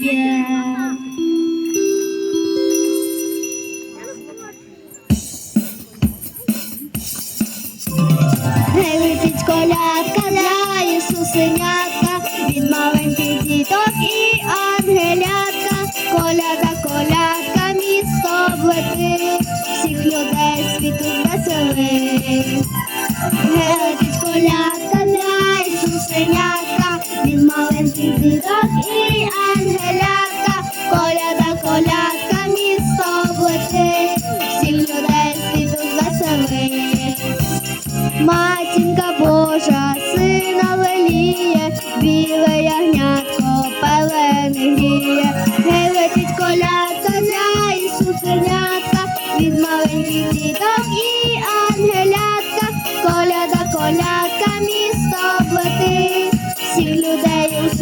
є. Гей, летить колядка для Ісусенятка, від маленьких діток і ангелятка, коляда, колядка, місто облетить, всіх людей світу веселить. Гей, летить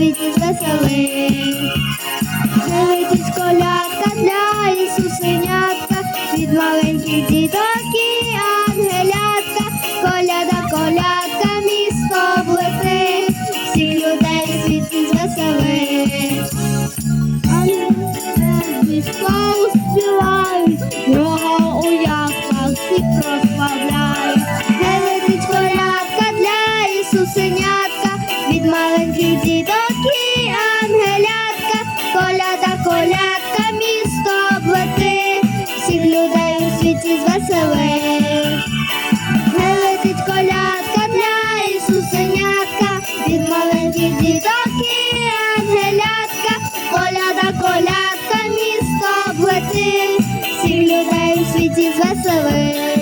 світі звеселить. Гей, летить колядка для Ісусенятка, від маленьких діток і ангелятка, коляда, колядка, місто облетить, всіх людей світі звеселить. Ангели славу співають, Бога у яслах всіх прославляють. Гей, летить колядка для Ісусенятка, колядка, місто облети, всіх людей у світі звеселить. Гей, летить колядка для Ісусенятка, від маленьких діток і ангелятка, коляда, колядка, місто облети, всіх людей у світі звеселить.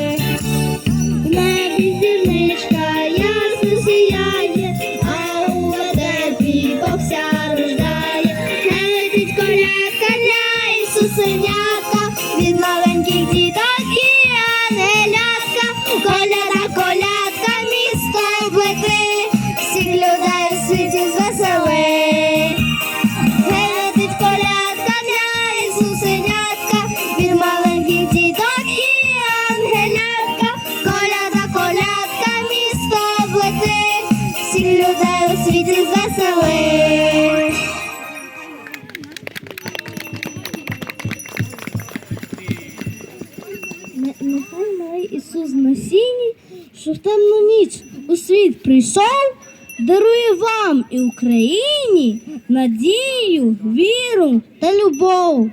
Людей у світі звеселить. Нехай малий Ісус на сіні, що в темну ніч у світ прийшов, дарує вам і Україні надію, віру та любов.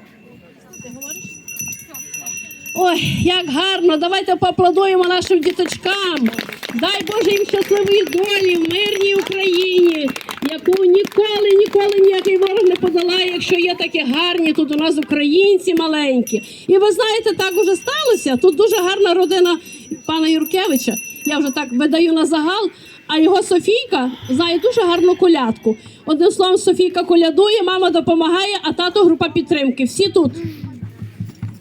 Ой, як гарно! Давайте поаплодуємо нашим діточкам. Дай Боже їм щасливої долі в мирній Україні, яку ніколи, ніколи ніякий ворог не подолає, якщо є такі гарні тут у нас українці маленькі. І ви знаєте, так уже сталося. Тут дуже гарна родина пана Юркевича. Я вже так видаю на загал. А його Софійка знає дуже гарну колядку. Одним словом, Софійка колядує, мама допомагає, а тато група підтримки. Всі тут.